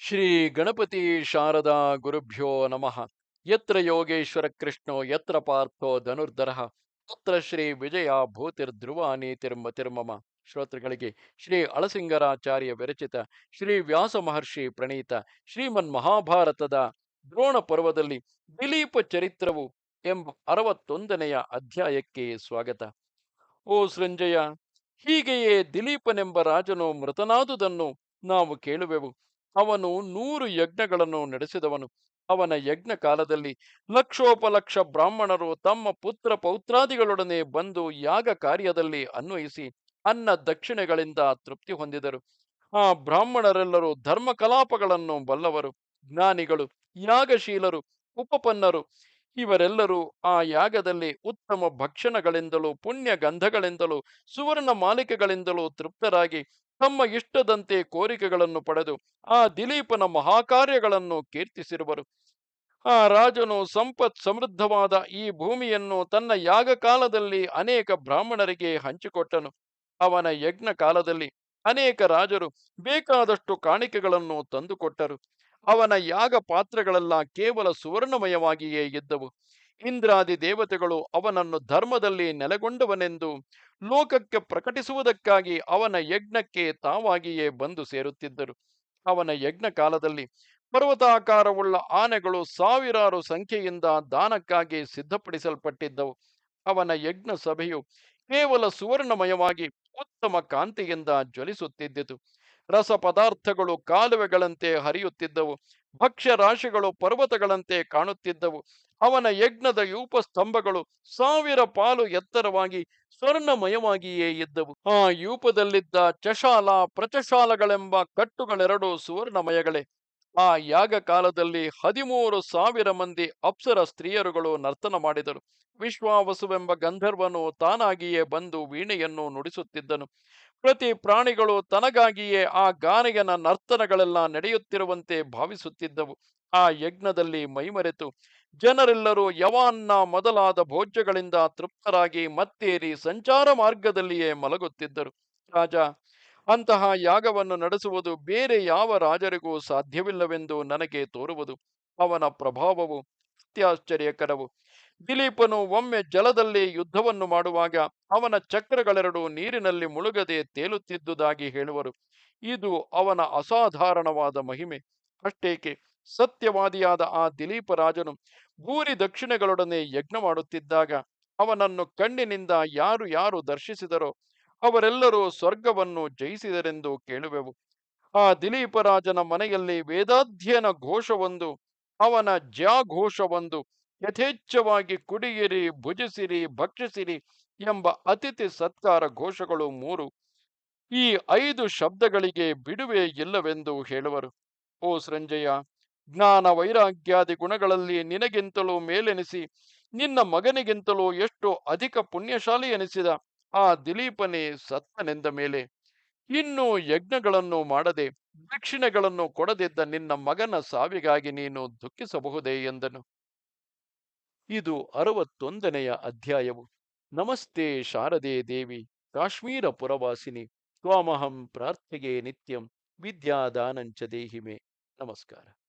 ಶ್ರೀ ಗಣಪತಿ ಶಾರದಾ ಗುರುಭ್ಯೋ ನಮಃ. ಯತ್ರ ಯೋಗೇಶ್ವರ ಕೃಷ್ಣೋ, ಯತ್ರ ಪಾರ್ಥೋ ಧನುರ್ಧರ, ತತ್ರ ಶ್ರೀ ವಿಜಯ ಭೂತಿರ್ಧ್ರುವ ನೀತಿರ್ಮತಿರ್ಮಮ ಶ್ರೋತೃಗಳಿಗೆ ಶ್ರೀ ಅಳಸಿಂಗರಾಚಾರ್ಯ ವಿರಚಿತ ಶ್ರೀ ವ್ಯಾಸ ಮಹರ್ಷಿ ಪ್ರಣೀತ ಶ್ರೀಮನ್ ಮಹಾಭಾರತದ ದ್ರೋಣ ಪರ್ವದಲ್ಲಿ ದಿಲೀಪ ಚರಿತ್ರವು ಎಂಬ ಅರವತ್ತೊಂದನೆಯ ಅಧ್ಯಾಯಕ್ಕೆ ಸ್ವಾಗತ. ಓ ಸೃಂಜಯ, ಹೀಗೆಯೇ ದಿಲೀಪನೆಂಬ ರಾಜನು ಮೃತನಾದುದನ್ನು ನಾವು ಕೇಳುವೆವು. ಅವನು ನೂರು ಯಜ್ಞಗಳನ್ನು ನಡೆಸಿದವನು. ಅವನ ಯಜ್ಞ ಕಾಲದಲ್ಲಿ ಲಕ್ಷೋಪಲಕ್ಷ ಬ್ರಾಹ್ಮಣರು ತಮ್ಮ ಪುತ್ರ ಪೌತ್ರಾದಿಗಳೊಡನೆ ಬಂದು ಯಾಗ ಕಾರ್ಯದಲ್ಲಿ ಅನ್ವಯಿಸಿ ಅನ್ನ ದಕ್ಷಿಣೆಗಳಿಂದ ತೃಪ್ತಿ ಹೊಂದಿದರು. ಆ ಬ್ರಾಹ್ಮಣರೆಲ್ಲರೂ ಧರ್ಮ ಕಲಾಪಗಳನ್ನು ಬಲ್ಲವರು. ಜ್ಞಾನಿಗಳು, ಯಾಗಶೀಲರು, ಉಪಪನ್ನರು, ಇವರೆಲ್ಲರೂ ಆ ಯಾಗದಲ್ಲಿ ಉತ್ತಮ ಭಕ್ಷಣಗಳಿಂದಲೂ ಪುಣ್ಯ ಗಂಧಗಳಿಂದಲೂ ಸುವರ್ಣ ಮಾಲಿಕೆಗಳಿಂದಲೂ ತೃಪ್ತರಾಗಿ ತಮ್ಮ ಇಷ್ಟದಂತೆ ಕೋರಿಕೆಗಳನ್ನು ಪಡೆದು ಆ ದಿಲೀಪನ ಮಹಾಕಾರ್ಯಗಳನ್ನು ಕೀರ್ತಿಸಿರುವರು. ಆ ರಾಜನು ಸಂಪತ್ ಸಮೃದ್ಧವಾದ ಈ ಭೂಮಿಯನ್ನು ತನ್ನ ಯಾಗ ಕಾಲದಲ್ಲಿ ಅನೇಕ ಬ್ರಾಹ್ಮಣರಿಗೆ ಹಂಚಿಕೊಟ್ಟನು. ಅವನ ಯಜ್ಞ ಕಾಲದಲ್ಲಿ ಅನೇಕ ರಾಜರು ಬೇಕಾದಷ್ಟು ಕಾಣಿಕೆಗಳನ್ನು ತಂದುಕೊಟ್ಟರು. ಅವನ ಯಾಗ ಪಾತ್ರಗಳೆಲ್ಲ ಕೇವಲ ಸುವರ್ಣಮಯವಾಗಿಯೇ ಇದ್ದವು. ಇಂದ್ರಾದಿ ದೇವತೆಗಳು ಅವನನ್ನು ಧರ್ಮದಲ್ಲಿ ನೆಲೆಗೊಂಡವನೆಂದು ಲೋಕಕ್ಕೆ ಪ್ರಕಟಿಸುವುದಕ್ಕಾಗಿ ಅವನ ಯಜ್ಞಕ್ಕೆ ತಾವಾಗಿಯೇ ಬಂದು ಸೇರುತ್ತಿದ್ದರು. ಅವನ ಯಜ್ಞ ಕಾಲದಲ್ಲಿ ಪರ್ವತಾಕಾರವುಳ್ಳ ಆನೆಗಳು ಸಾವಿರಾರು ಸಂಖ್ಯೆಯಿಂದ ದಾನಕ್ಕಾಗಿ ಸಿದ್ಧಪಡಿಸಲ್ಪಟ್ಟಿದ್ದವು. ಅವನ ಯಜ್ಞ ಸಭೆಯು ಕೇವಲ ಸುವರ್ಣಮಯವಾಗಿ ಉತ್ತಮ ಕಾಂತಿಯಿಂದ ಜ್ವಲಿಸುತ್ತಿದ್ದಿತು. ರಸ ಪದಾರ್ಥಗಳು ಕಾಲುವೆಗಳಂತೆ ಹರಿಯುತ್ತಿದ್ದವು. ಭಕ್ಷ್ಯ ರಾಶಿಗಳು ಪರ್ವತಗಳಂತೆ ಕಾಣುತ್ತಿದ್ದವು. ಅವನ ಯಜ್ಞದ ಯೂಪ ಸ್ತಂಭಗಳು ಸಾವಿರ ಪಾಲು ಎತ್ತರವಾಗಿ ಸ್ವರ್ಣಮಯವಾಗಿಯೇ ಇದ್ದವು. ಆ ಯೂಪದಲ್ಲಿದ್ದ ಚಶಾಲ ಪ್ರಚಶಾಲಗಳೆಂಬ ಕಟ್ಟುಗಳೆರಡು ಸುವರ್ಣಮಯಗಳೇ. ಆ ಯಾಗ ಕಾಲದಲ್ಲಿ ಹದಿಮೂರು ಸಾವಿರ ಮಂದಿ ಅಪ್ಸರ ಸ್ತ್ರೀಯರುಗಳು ನರ್ತನ ಮಾಡಿದರು. ವಿಶ್ವಾವಸುವೆಂಬ ಗಂಧರ್ವನು ತಾನಾಗಿಯೇ ಬಂದು ವೀಣೆಯನ್ನು ನುಡಿಸುತ್ತಿದ್ದನು. ಪ್ರತಿ ಪ್ರಾಣಿಗಳು ತನಗಾಗಿಯೇ ಆ ಗಾನೆಯನ ನರ್ತನಗಳೆಲ್ಲ ನಡೆಯುತ್ತಿರುವಂತೆ ಭಾವಿಸುತ್ತಿದ್ದವು. ಆ ಯಜ್ಞದಲ್ಲಿ ಮೈಮರೆತು. ಜನರೆಲ್ಲರೂ ಯವಾನ್ನ ಮೊದಲಾದ ಭೋಜ್ಯಗಳಿಂದ ತೃಪ್ತರಾಗಿ ಮತ್ತೇರಿ ಸಂಚಾರ ಮಾರ್ಗದಲ್ಲಿಯೇ ಮಲಗುತ್ತಿದ್ದರು. ರಾಜ ಅಂತಹ ಯಾಗವನ್ನು ನಡೆಸುವುದು ಬೇರೆ ಯಾವ ರಾಜರಿಗೂ ಸಾಧ್ಯವಿಲ್ಲವೆಂದು ನನಗೆ ತೋರುವುದು. ಅವನ ಪ್ರಭಾವವು ಅತ್ಯಾಶ್ಚರ್ಯಕರವು. ದಿಲೀಪನು ಒಮ್ಮೆ ಜಲದಲ್ಲಿ ಯುದ್ಧವನ್ನು ಮಾಡುವಾಗ ಅವನ ಚಕ್ರಗಳೆರಡು ನೀರಿನಲ್ಲಿ ಮುಳುಗದೆ ತೇಲುತ್ತಿದ್ದುದಾಗಿ ಹೇಳುವರು. ಇದು ಅವನ ಅಸಾಧಾರಣವಾದ ಮಹಿಮೆ. ಅಷ್ಟೇಕೆ, ಸತ್ಯವಾದಿಯಾದ ಆ ದಿಲೀಪ ರಾಜನು ಭೂರಿ ದಕ್ಷಿಣಗಳೊಡನೆ ಯಜ್ಞ ಮಾಡುತ್ತಿದ್ದಾಗ ಅವನನ್ನು ಕಣ್ಣಿನಿಂದ ಯಾರು ಯಾರು ದರ್ಶಿಸಿದರೋ ಅವರೆಲ್ಲರೂ ಸ್ವರ್ಗವನ್ನು ಜಯಿಸಿದರೆಂದು ಕೇಳುವೆವು. ಆ ದಿಲೀಪರಾಜನ ಮನೆಯಲ್ಲಿ ವೇದಾಧ್ಯಯನ ಘೋಷವೊಂದು, ಅವನ ಜ್ಯಾಘೋಷವೊಂದು, ಯಥೇಚ್ಛವಾಗಿ ಕುಡಿಯಿರಿ, ಭುಜಿಸಿರಿ, ಭಕ್ಷಿಸಿರಿ ಎಂಬ ಅತಿಥಿ ಸತ್ಕಾರ ಘೋಷಗಳು ಮೂರು. ಈ ಐದು ಶಬ್ದಗಳಿಗೆ ಬಿಡುವೆ ಇಲ್ಲವೆಂದು ಹೇಳುವರು. ಓ ಸೃಂಜಯ, ಜ್ಞಾನ ವೈರಾಗ್ಯಾದಿ ಗುಣಗಳಲ್ಲಿ ನಿನಗಿಂತಲೂ ಮೇಲೆನಿಸಿ, ನಿನ್ನ ಮಗನಿಗಿಂತಲೂ ಎಷ್ಟು ಅಧಿಕ ಪುಣ್ಯಶಾಲಿ ಎನಿಸಿದ? ಆ ದಿಲೀಪನೇ ಸತ್ತನೆಂದ ಮೇಲೆ, ಇನ್ನು ಯಜ್ಞಗಳನ್ನು ಮಾಡದೆ ದಕ್ಷಿಣೆಗಳನ್ನು ಕೊಡದಿದ್ದ ನಿನ್ನ ಮಗನ ಸಾವಿಗಾಗಿ ನೀನು ದುಃಖಿಸಬಹುದೇ? ಎಂದನು. ಇದು ಅರವತ್ತೊಂದನೆಯ ಅಧ್ಯಾಯವು. ನಮಸ್ತೆ ಶಾರದೆ ದೇವಿ, ಕಾಶ್ಮೀರ ಪುರವಾಸಿನಿ, ತ್ವಾಮಹಂ ಪ್ರಾರ್ಥೆಗೆ ನಿತ್ಯಂ, ವಿದ್ಯಾದಾನಂಚ ದೇಹಿಮೆ. ನಮಸ್ಕಾರ.